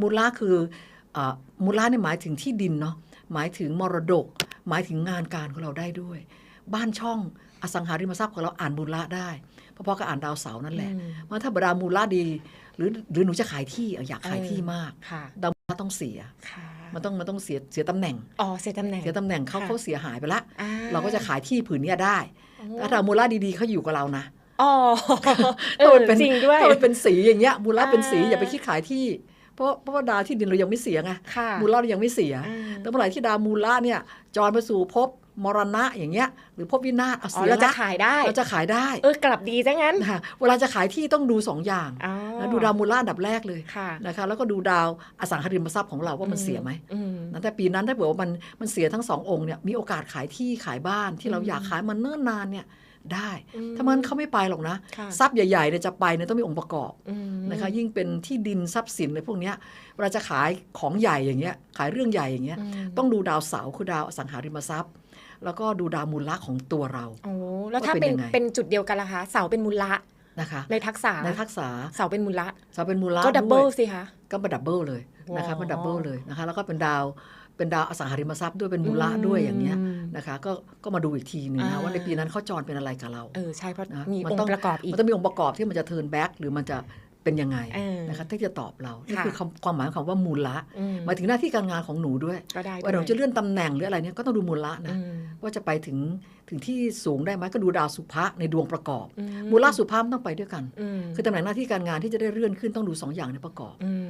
มูลละคือเอ่อมูลละเนี่ยหมายถึงที่ดินเนาะหมายถึงมรดก หมายถึงงานการของเราได้ด้วย บ้านช่องอสังหาริมทรัพย์ของเราอ่านมูลละได้เพราะๆก็อ่านดาวเสาร์นั่นแหละอืมว่าถ้าบรรดามูลละดี หรือหรือหนูจะขายที่เอาอยากขายที่มากค่ะดาวมูลละต้องเสียค่ะมันต้องมันต้องเสียเสียตำแหน่งอ๋อเสียตำแหน่งเสียตำแหน่งเขาค่ะเขาเสียหายไปละอ่เราก็จะขายที่ผืนเนี้ยได้โอ้ถ้าดาวมูลละดีๆเขาอยู่กับเรานะอ๋อเอถ้าอมันเป็นจริงด้วยถ้ามันเป็นสีอย่างเงี้ยมูลละเป็นสีอ่าอย่าไปคิดขายที่ เพราะเพราะว่าดาวที่ดินเรายังไม่เสียไงค่ะมูลละเรายังไม่เสียอืมแต่เมื่อไหร่ที่ดาวมูลละเนี่ยจรไปสู่ภพมรณะอย่างเงี้ยหรือภพวินาศเอาอ๋อเสียเราจะละขายได้ เราจะขายได้ เออกลับดีซะงั้นนะคะเวลาจะขายที่ต้องดูสองอย่างอ๋อ นะดูดาวมูลละอันดับแรกเลยค่ะนะคะแล้วก็ดูดาวอสังหาริมทรัพย์ของเราว่ามันเสียไหมอืมนะแต่ปีนั้นถ้าเผื่อว่ามันมันเสียทั้งสององค์เนี่ยมีโอกาสขายที่ขายบ้านที่เราอืมอยากขายมันเนิ่นนานเนี่ยได้อืมถ้ามันเขาไม่ไปหรอกนะค่ะทรัพย์ใหญ่ๆเนี่ยจะไปเนี่ยต้องมีองค์ประกอบอืมนะคะ ยิ่งเป็นที่ดินทรัพย์สินอะไรพวกเนี้ยเวลาจะขายของใหญ่อย่างเงี้ย ขายเรื่องใหญ่อย่างเงี้ยมต้องดูดาวเสาร์คือดาวอสังหาริมทรัพย์ แล้วก็ดูดาวมูลละของตัวเรา โอ้ แล้วถ้าว่าเป็เป็นนยังไงเป็นจุดเดียวกันล่ะคะ เสาเป็นมูลละ นะคะในทักษะในทักษะเสาเป็นมูลละเสาเป็นมูลละก็ดับเบิลด้วยสิคะก็เป็นดับเบิลเลยนะคะว้าวเป็นดับเบิลเลยนะคะแล้วก็เป็นดาวเป็นดาวอสังหาริมทรัพย์ด้วยเป็นมูลละด้วยอย่างเงี้ยมนะคะก็ก็มาดูอีกทีหนึงนะอ่าว่าในปีนั้นเขาจรเป็นอะไรกับเราเออใช่เพราะนะมีมันองต้องค์ประกอบอีกมันต้องมีองค์ประกอบที่มันจะเทิร์นแบ็กหรือมันจะเป็นยังไงเออนะคะที่จะตอบเรานี่ค่ะคือคำความหมายของคำว่ามูลละอืมหมายถึงหน้าที่การงานของหนูด้วยก็ได้ว่าหนูด้วยจะเลื่อนตำแหน่งหรืออะไรเนี่ยก็ต้องดูมูลละนะอืม ว่าจะไปถึงถึงที่สูงได้ไหมก็ดูดาวสุภะในดวงประกอบอืมูลละสุภะมันต้องไปด้วยกันอืมคือตำแหน่งหน้าที่การงานที่จะได้เลื่อนขึ้นต้องดูสองอย่างในประกอบอืม